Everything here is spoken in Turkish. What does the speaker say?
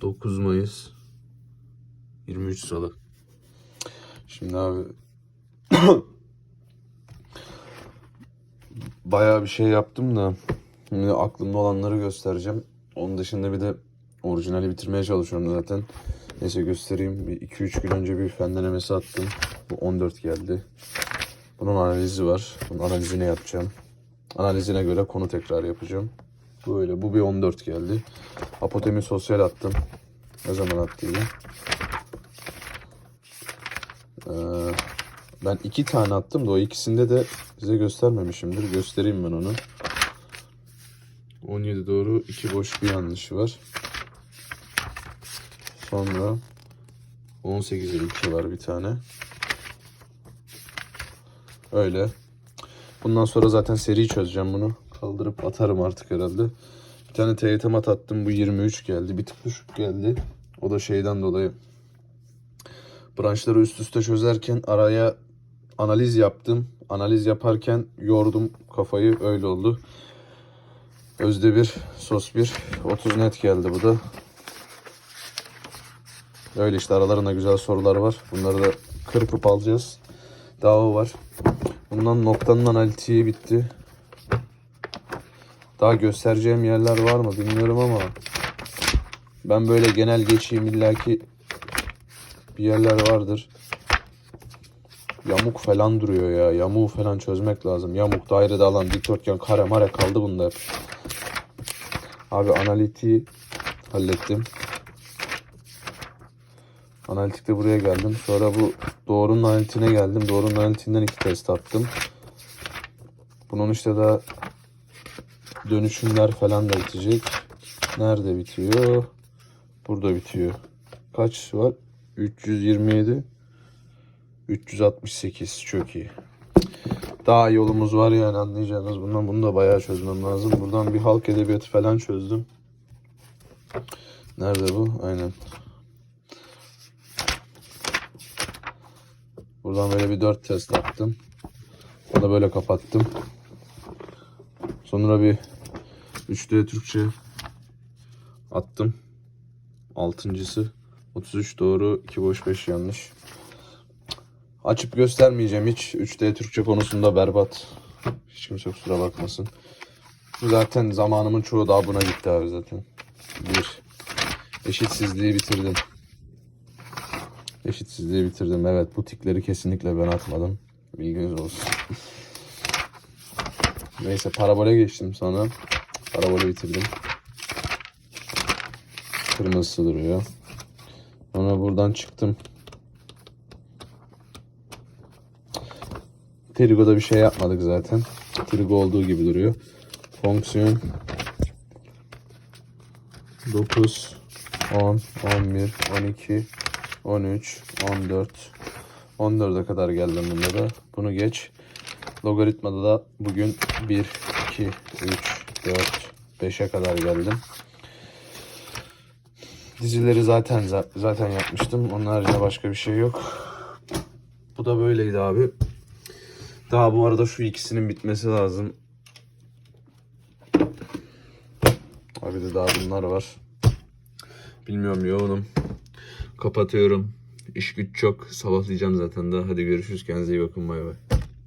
9 Mayıs 23 Salı. Şimdi abi bayağı bir şey yaptım da şimdi aklımda olanları göstereceğim. Onun dışında bir de orijinali bitirmeye çalışıyorum zaten. Neyse göstereyim. Bir 2-3 gün önce bir fen denemesi attım. Bu 14 geldi. Bunun analizi var. Bunun analizini yapacağım. Analizine göre konu tekrar yapacağım. Böyle. Bu bir 14 geldi. Apotemi sosyal attım. Ne zaman attıydım? Ee, ben iki tane attım da o ikisinde de size göstermemişimdir. Göstereyim ben onu. 17 doğru, iki boş bir yanlışı var. Sonra 18'e 2 var bir tane. Öyle. Bundan sonra zaten seri çözeceğim bunu. Kaldırıp atarım artık herhalde. Bir tane TYT mat attım. Bu 23 geldi. Bir tık düşük geldi. O da şeyden dolayı. Branşları üst üste çözerken araya analiz yaptım. Analiz yaparken yordum kafayı. Öyle oldu. Özde bir, sos bir. 30 net geldi bu da. Öyle işte aralarında güzel sorular var. Bunları da kırpıp alacağız. Daha var. Bundan noktanın analitiği bitti. Daha göstereceğim yerler var mı bilmiyorum ama ben böyle genel geçeyim illaki bir yerler vardır. Yamuk falan duruyor ya. Yamuğu falan çözmek lazım. Yamuk, daire, alan, dikdörtgen, kare, mare kaldı bunda hep. Abi analitiği hallettim. Analitikte buraya geldim. Sonra bu doğrunun analitiğine geldim. Doğrunun analitiğinden iki test attım. Bunun işte daha dönüşümler falan da bitecek. Nerede bitiyor? Burada bitiyor. Kaç var? 327 368 çok iyi. Daha yolumuz var yani anlayacağınız bundan bunu da bayağı çözmem lazım. Buradan bir halk edebiyatı falan çözdüm. Nerede bu? Aynen. Buradan böyle bir 4 test yaptım. Onu da böyle kapattım. Sonra bir 3D Türkçe attım. Altıncısı 33 doğru 2 boş 5 yanlış. Açıp göstermeyeceğim hiç. 3D Türkçe konusunda berbat. Hiç kimse kusura bakmasın. Zaten zamanımın çoğu daha buna gitti abi zaten. Bir. Eşitsizliği bitirdim. Eşitsizliği bitirdim. Evet bu tikleri kesinlikle ben atmadım. Bilginiz olsun. Neyse parabole geçtim sonra. Parabole bitirdim. Kırmızısı duruyor. Sonra buradan çıktım. Trigo'da bir şey yapmadık zaten. Trigo olduğu gibi duruyor. Fonksiyon 9, 10, 11, 12, 13, 14, 14'e kadar geldim bunda da. Bunu geç. Logaritmada da bugün 1, 2, 3, 4, 5'e kadar geldim. Dizileri zaten zaten yapmıştım. Onun haricinde başka bir şey yok. Bu da böyleydi abi. Daha bu arada şu ikisinin bitmesi lazım. Abi de daha bunlar var. Bilmiyorum yoğunum. Kapatıyorum. İş güç çok. Sabahlayacağım zaten daha. Hadi görüşürüz. Kendinize iyi bakın. Bay bay.